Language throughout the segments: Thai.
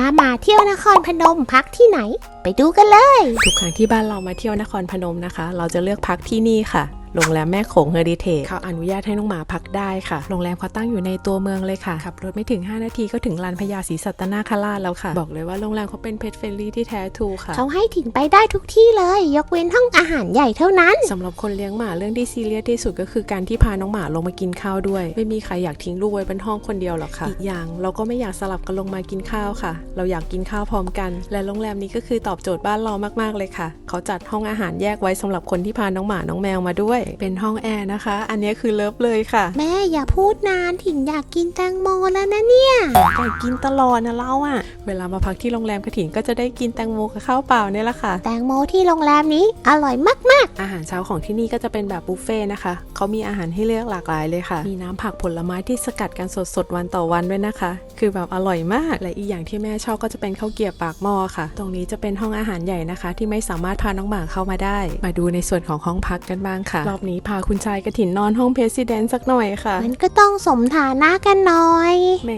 ามาเที่ยวนครพนมพักที่ไหน ไปดูกันเลย ทุกครั้งที่บ้านเรามาเที่ยวนครพนมนะคะ เราจะเลือกพักที่นี่ค่ะ โรงแรมแม่โขงเฮอริเทจเขาอนุญาตให้น้องหมาพักได้ค่ะ โรงแรมเขาตั้งอยู่ในตัวเมืองเลยค่ะ ขับรถไม่ถึง 5 นาทีก็ถึงลานพญาศรีสัตนาคราชแล้วค่ะ บอกเลยว่าโรงแรมเขาเป็นเพ t เฟรนลี่ที่แท้ทรูค่ะ เขาให้ถิ่นไปได้ทุกที่เลย ยกเว้นห้องอาหารใหญ่เท่านั้นสำหรับคนเลี้ยงหมาเรื่องที่ซีเรียสที่สุดก็คือการที่พาน้องหมาลงมากินข้าวด้วย ไม่มีใครอยากทิ้งลูกไว้บนห้องคนเดียวหรอกค่ะ อีกอย่างเราก็ไม่อยากสลับกันลงมากินข้าวค่ะ เราอยากกินข้าวพร้อมกัน และโรงแรมนี้ก็คือตอบโจทย์บ้านเรามากๆเลยค่ะ เขาจัดห้องอาหารแยกไว้สำหรับคนที่พาน้องหมาน้องแมวมาด้วยเป็นห้องแอร์นะคะ อันนี้คือเลิฟเลยค่ะ แม่อย่าพูดนานถิ่นอยากกินแตงโมแล้วนะเนี่ยไก่กินตลอดนะเราอะเวลามาพักที่โรงแรมกระถินก็จะได้กินแตงโมกับข้าวเปล่าเนี่ยแหละค่ะ แตงโมที่โรงแรมนี้อร่อยมากอาหารเช้าของที่นี่ก็จะเป็นแบบบุฟเฟ่ต์นะคะ เขามีอาหารให้เลือกหลากหลายเลยค่ะ มีน้ำผักผลไม้ที่สกัดกันสดๆวันต่อวันด้วยนะคะ คือแบบอร่อยมาก และอีกอย่างที่แม่ชอบก็จะเป็นข้าวเกรี๊ยวปากหม้อค่ะ ตรงนี้จะเป็นห้องอาหารใหญ่นะคะ ที่ไม่สามารถพาน้องหมาเข้ามาได้ มาดูในส่วนของห้องพักกันบ้างค่ะรอบนี้พาคุณชายกระถินนอนห้องเพรสิดเนสักหน่อยค่ะๆมันก็ต้องสมฐานะกันหน่อย แหม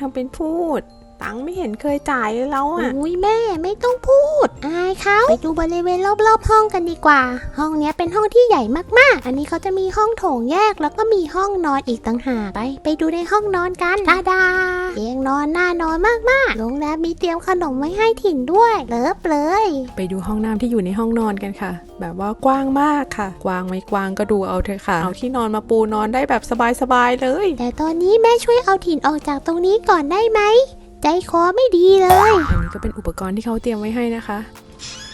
ทำเป็นพูด ตังค์ไม่เห็นเคยจ่ายเลยแล้วอะอุ้ยแม่ไม่ต้องพูด อายเขาไปดูบริเวณรอบๆห้องกันดีกว่า ห้องเนี้ยเป็นห้องที่ใหญ่มากๆ อันนี้เขาจะมีห้องโถงแยกแล้วก็มีห้องนอนอีกต่างหากไป ไปดูในห้องนอนกันตาดาเตียงนอนน่านอนมากๆโรงแรมมีเตรียมขนมไว้ให้ถิ่นด้วยเลิฟเลยไปดูห้องน้ำที่อยู่ในห้องนอนกันค่ะ แบบว่ากว้างมากค่ะ กว้างไม่กว้างก็ดูเอาเถอะค่ะ เอาที่นอนมาปูนอนได้แบบสบายๆเลย แต่ตอนนี้แม่ช่วยเอาถิ่นออกจากตรงนี้ก่อนได้ไหม ใจคอไม่ดีเลย อันนี้ก็เป็นอุปกรณ์ที่เขาเตรียมไว้ให้นะคะ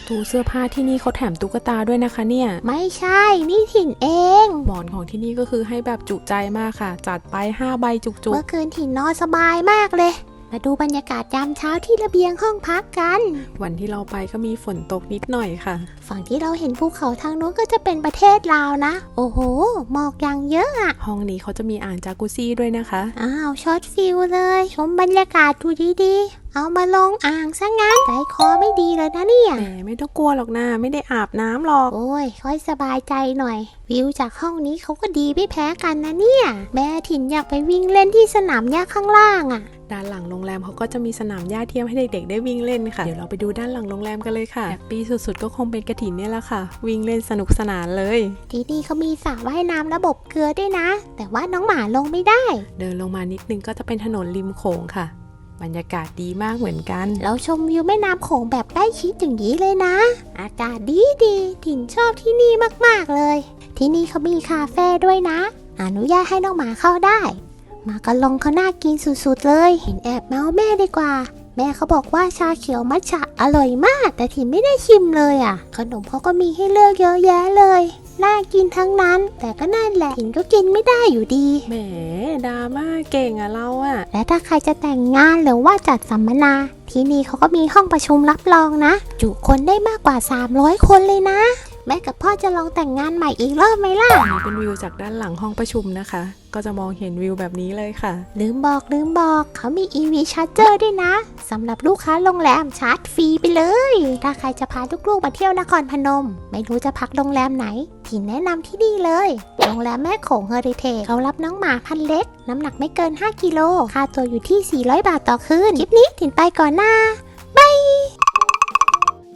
ตู้เสื้อผ้าที่นี่เขาแถมตุ๊กตาด้วยนะคะเนี่ย ไม่ใช่ นี่ถิ่นเอง หมอนของที่นี่ก็คือให้แบบจุใจมากค่ะ จัดไป5ใบจุกเมื่อคืนถิ่นนอนสบายมากเลย มาดูบรรยากาศยามเช้าที่ระเบียงห้องพักกันๆวันที่เราไปก็มีฝนตกนิดหน่อยค่ะ ฝั่งที่เราเห็นภูเขาทางโน้นก็จะเป็นประเทศลาวนะ โอ้โห หมอกอย่างเยอะอะห้องนี้เขาจะมีอ่างจากุซี่ด้วยนะคะ อ้าวช็อตฟิลเลย ชมบรรยากาศดูดีๆ เอามาลงอ่างซะงั้นใจคอไม่ดีเลยนะเนี่ย แหมไม่ต้องกลัวหรอกนะไม่ได้อาบน้ำหรอก โอ้ย ค่อยสบายใจหน่อย วิวจากห้องนี้เขาก็ดีไม่แพ้กันนะเนี่ย แม่ถิ่นอยากไปวิ่งเล่นที่สนามหญ้าข้างล่างอะ ด้านหลังโรงแรมเขาก็จะมีสนามหญ้าเทียมให้เด็กๆได้วิ่งเล่นค่ะ เดี๋ยวเราไปดูด้านหลังโรงแรมกันเลยค่ะแฮปปี้สุดๆก็คงเป็นกระถินเนี่ยแหละค่ะ วิ่งเล่นสนุกสนานเลย ที่นี่เขามีสระว่ายน้ำระบบเกลือด้วยนะ แต่ว่าน้องหมาลงไม่ได้ เดินลงมานิดนึงก็จะเป็นถนนริมโขงค่ะ บรรยากาศดีมากเหมือนกัน เราชมวิวแม่น้ำโขงแบบใกล้ชิดอย่างนี้เลยนะ อากาศดีดีถิ่นชอบที่นี่มากๆเลย ที่นี่เขามีคาเฟ่ด้วยนะ อนุญาตให้น้องหมาเข้าได้ห มากระลองเขาน่ากินสุดๆเลยถิ่นแอบเมาแม่ดีกว่า แม่เขาบอกว่าชาเขียวมัทฉะอร่อยมาก แต่ถิ่นไม่ได้ชิมเลยอะ ขนมเขาก็มีให้เลือกเยอะแยะเลย น่ากินทั้งนั้น แต่ก็นั่นแหละถิ่นก็กินไม่ได้อยู่ดี แหมดราม่าเก่งอะเราอะและถ้าใครจะแต่งงานหรือว่าจัดสัมมนา ที่นี่เขาก็มีห้องประชุมรับรองนะ จุคนได้มากกว่า 300 คนเลยนะ แม่กับพ่อจะลองแต่งงานใหม่อีกรอบไหมล่ะอันนี้เป็นวิวจากด้านหลังห้องประชุมนะคะ ก็จะมองเห็นวิวแบบนี้เลยค่ะ ลืมบอกลืมบอกเขามี EV Charger ด้วยนะสำหรับลูกค้าโรงแรมชาร์จฟรีไปเลย ถ้าใครจะพาลูกๆมาเที่ยวนครพนม ไม่รู้จะพักโรงแรมไหนถิ่นแนะนำที่นี่เลย โรงแรมแม่โขงเฮอริเทจเขารับน้องหมาพันเล็ก น้ำหนักไม่เกิน 5 กิโล ค่าตัวอยู่ที่ 400 บาทต่อคืน คลิปนี้ถิ่นไปก่อนหน้า